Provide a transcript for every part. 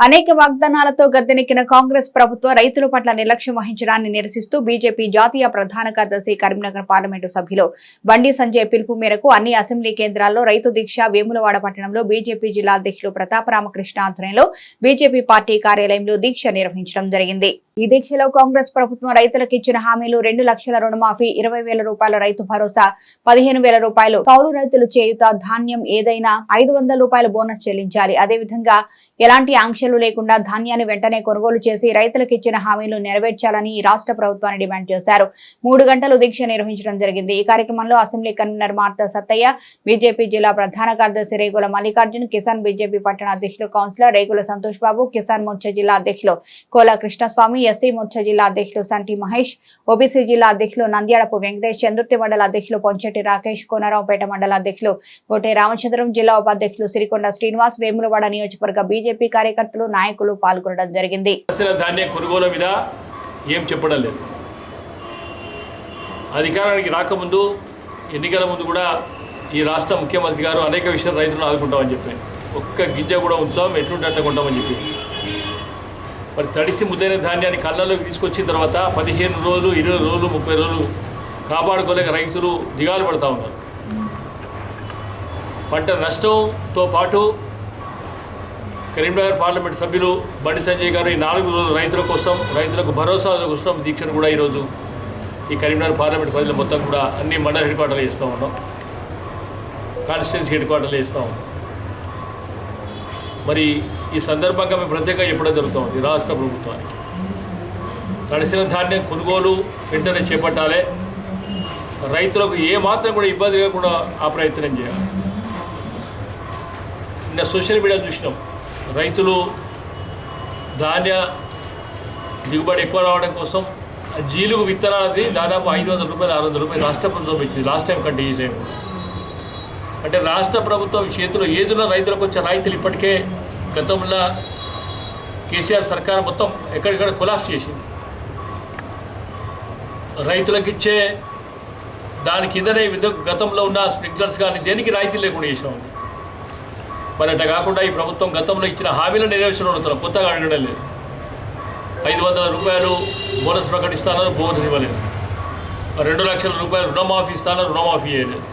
అనేక వాగ్దానాలతో గద్దెనెక్కిన కాంగ్రెస్ ప్రభుత్వం రైతుల పట్ల నిర్లక్ష్యం వహించడాన్ని నిరసిస్తూ బీజేపీ జాతీయ ప్రధాన కార్యదర్శి కరీంనగర్ పార్లమెంటు సభ్యులు బండి సంజయ్ పిలుపు మేరకు అన్ని అసెంబ్లీ కేంద్రాల్లో రైతు దీక్ష వేములవాడ పట్టణంలో బీజేపీ జిల్లా అధ్యక్షులు ప్రతాప రామకృష్ణ ఆధ్వర్యంలో బీజేపీ పార్టీ కార్యాలయంలో దీక్ష నిర్వహించడం జరిగింది. ఈ దీక్షలో కాంగ్రెస్ ప్రభుత్వం రైతులకు ఇచ్చిన హామీలు రెండు లక్షల రుణమాఫీ ఇరవై వేల రూపాయల రైతు భరోసా పదిహేను వేల రూపాయలు కౌలు రైతులు చేయుత ధాన్యం ఏదైనా ఐదు వందల రూపాయల బోనస్ చెల్లించాలి. అదేవిధంగా ఎలాంటి ఆంక్షలు లేకుండా ధాన్యాన్ని వెంటనే కొనుగోలు చేసి రైతులకు ఇచ్చిన హామీలు నెరవేర్చాలని ఈ రాష్ట్ర ప్రభుత్వాన్ని డిమాండ్ చేశారు. మూడు గంటలు దీక్ష నిర్వహించడం జరిగింది. ఈ కార్యక్రమంలో assembly convener Marta Sattaiah BJP జిల్లా ప్రధాన కార్యదర్శి రేగుల మల్లికార్జున్ కిసాన్ బీజేపీ పట్టణ అధ్యక్షులు కౌన్సిలర్ రేగుల సంతోష్ బాబు కిసాన్ మోర్చా జిల్లా అధ్యక్షులు కోలా కృష్ణస్వామి ఎస్సీ మోర్చా జిల్లా అధ్యక్షులు సంటి మహేష్ ఓబీసీ జిల్లా అధ్యక్షులు నంద్యాడపు వెంకటేష్ చందుర్తి మండల అధ్యక్షులు పొంచెట్టి రాకేష్ కోనరావుపేట మండల అధ్యక్షులు కోటే రామచంద్రం జిల్లా ఉపాధ్యక్షులు సిరికొండ శ్రీనివాస్ వేములవాడ నియోజకవర్గ బీజేపీ కార్యకర్తలు నాయకులు పాల్గొనడం జరిగింది. ధాన్య కొనుగోలు మీద ఏం చెప్పడం లేదు. అధికారానికి రాకముందు ఎన్నికల ముందు కూడా ఈ రాష్ట్ర ముఖ్యమంత్రి గారు అనేక విషయాలు రైతులను ఆదుకుంటామని చెప్పారు. ఒక్క గింజ కూడా ఉంచాం ఎటువంటి అట్లా కొంటామని చెప్పి మరి తడిసి ముద్దైన ధాన్యాన్ని కళ్ళలోకి తీసుకొచ్చిన తర్వాత పదిహేను రోజులు ఇరవై రోజులు ముప్పై రోజులు కాపాడుకోలేక రైతులు దిగాలు పడతా ఉన్నారు. పంట నష్టంతో పాటు కరీంనగర్ పార్లమెంట్ సభ్యులు బండి సంజయ్ గారు ఈ నాలుగు రోజులు రైతుల కోసం రైతులకు భరోసా కోసం దీక్షను కూడా ఈరోజు ఈ కరీంనగర్ పార్లమెంట్ ప్రజలు మొత్తం కూడా అన్ని మండల హెడ్ క్వార్టర్లు ఇస్తూ ఉన్నాం. కాన్స్టిట్యున్సీ హెడ్ క్వార్టర్లు ఇస్తూ ఉన్నాం. మరి ఈ సందర్భంగా మేము ప్రత్యేకంగా చెప్పడం జరుగుతుంది. రాష్ట్ర ప్రభుత్వానికి. తడిసిన ధాన్యం కొనుగోలు వెంటనే చేపట్టాలి. రైతులకు ఏమాత్రం కూడా ఇబ్బంది లేకుండా ఆ ప్రయత్నం చేయాలి. నిన్న సోషల్ మీడియా చూసినాం. రైతులు ధాన్య దిగుబడి ఎక్కువ రావడం కోసం ఆ జీలుగు విత్తనాలది దాదాపు ఐదు వందల రూపాయలు ఆరు వందల రూపాయలు రాష్ట్ర ప్రభుత్వం ఇచ్చింది. లాస్ట్ టైం కంటే ఈ టైం అంటే రాష్ట్ర ప్రభుత్వం చేతిలో ఏదున్న రైతులకు వచ్చే రైతులు ఇప్పటికే గతంలో కేసీఆర్ సర్కార్ మొత్తం ఎక్కడిక్కడ కొలాప్స్ చేసింది. రైతులకు ఇచ్చే దాని కిందనే విధ గతంలో ఉన్న స్ప్రింక్లర్స్ కానీ దేనికి రాయితీ లేకుండా చేసామండి మరి అట్లా కాకుండా ఈ ప్రభుత్వం గతంలో ఇచ్చిన హామీలను నెరవేర్చడం కొత్తగా అడగడం లేదు. ఐదు వందల రూపాయలు బోనస్ ప్రకటిస్తానని బోనస్ ఇవ్వలేదు. రెండు లక్షల రూపాయలు రుణమాఫీ ఇస్తానని రుణమాఫీ చేయలేదు.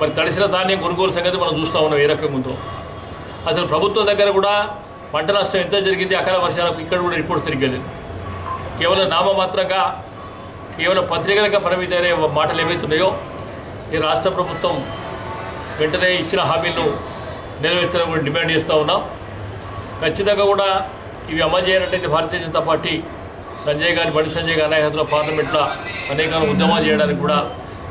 మరి తడిసిన ధాన్యం కొనుగోలు సంగతి మనం చూస్తూ ఉన్నాం ఏ రకంగా ఉందో. అసలు ప్రభుత్వం దగ్గర కూడా పంట నష్టం ఎంత జరిగింది అకాల వర్షాలకు ఇక్కడ కూడా రిపోర్ట్ సరిగ్గా లేదు. కేవలం నామమాత్రంగా కేవలం పత్రికలుగా పరిమితమైన మాటలు ఏవైతున్నాయో ఈ రాష్ట్ర ప్రభుత్వం వెంటనే ఇచ్చిన హామీలను నెరవేర్చాలని కూడా డిమాండ్ చేస్తూ ఉన్నాం. ఖచ్చితంగా కూడా ఇవి అమలు చేయాలంటే భారతీయ జనతా పార్టీ సంజయ్ గారి బండి సంజయ్ గారి నాయకత్వంలో పార్లమెంట్లో అనేక ఉద్యమాలు చేయడానికి కూడా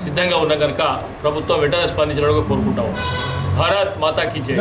సిద్ధంగా ఉన్న కనుక ప్రభుత్వం వెంటనే స్పందించడానికి కోరుకుంటా. ఉన్నాం భారత్ మాతాకి జై.